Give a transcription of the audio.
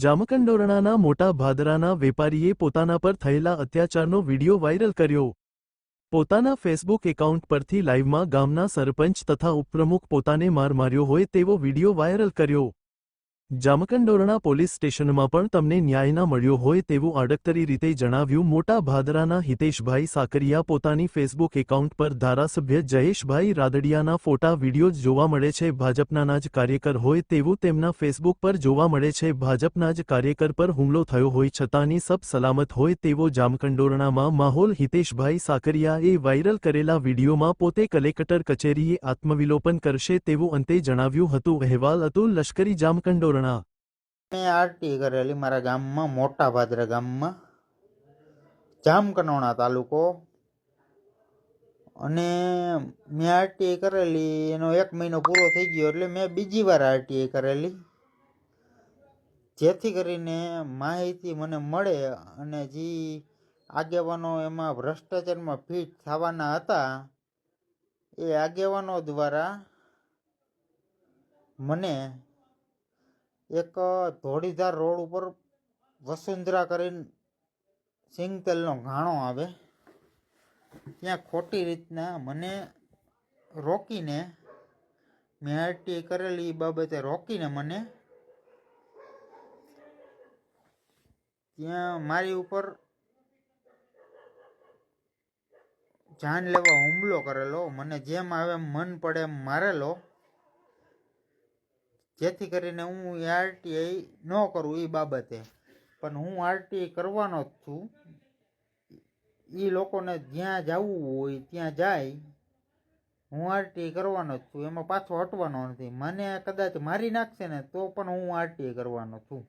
જામકંડોરણાના મોટા ભાદરાના વેપારીએ પોતાના પર થયેલા અત્યાચારનો વિડિયો વાયરલ કર્યો. પોતાના ફેસબુક એકાઉન્ટ પરથી લાઈવમાં ગામના સરપંચ તથા ઉપપ્રમુખ પોતાને માર માર્યો હોય તેવો વિડિયો વાયરલ કર્યો. જામકંડોરણા પોલીસ સ્ટેશનમાં પણ તમને ન્યાય ના મળ્યો હોય તેવું આડકતરી રીતે જણાવ્યું મોટા ભાદરાના હિતેશભાઈ સાકરિયા પોતાની ફેસબુક એકાઉન્ટ પર ધારાસભ્ય જયેશભાઈ રાદડિયાના ફોટા વીડિયો જોવા મળે છે. ભાજપના જ કાર્યકર હોય તેવું તેમના ફેસબુક પર જોવા મળે છે. ભાજપના જ કાર્યકર પર હુમલો થયો હોય છતાંની સબ સલામત હોય તેવો જામકંડોરણામાં માહોલ હિતેશભાઈ સાકરિયાએ વાયરલ કરેલા વિડીયોમાં પોતે કલેક્ટર કચેરીએ આત્મવિલોપન કરશે તેવું અંતે જણાવ્યું હતું. અહેવાલ અતુલ લશ્કરી જામકંડોરણા મેં આરટી કરેલી મારા ગામમાં મોટા ભાદરા ગામમાં, જામકનોણા તાલુકો. અને મેં આરટીઆઈ કરેલી, એનો એક મહિનો પૂરો થઈ ગયો એટલે મેં બીજી વાર આરટીઆઈ કરેલી. જેથી કરીને માહિતી મને મળે અને જે આગેવાનો એમાં ભ્રષ્ટાચારમાં ફિટ થવાના હતા, એ આગેવાનો દ્વારા મને એક ધોળીધાર રોડ ઉપર વસુંધરા કરીને સિંગતેલનો ઘાણો આવે. ત્યાં ખોટી રીતના મને રોકીને, મેં આરટીઆઈ કરેલી બાબતે રોકીને મને ત્યાં મારી ઉપર જાન લેવા હુમલો કરેલો. મને જેમ આવે મન પડે એમ મારેલો. જેથી કરીને હું આરટીઆઈ ન કરું એ બાબતે. પણ હું આરટીઆઈ કરવાનો જ છું. એ લોકોને જ્યાં જવું હોય ત્યાં જાય. હું આરટીઆઈ કરવાનો જ છું. એમાં પાછો હટવાનો નથી. મને કદાચ મારી નાખશે ને તો પણ હું આરટીઆઈ કરવાનો છું.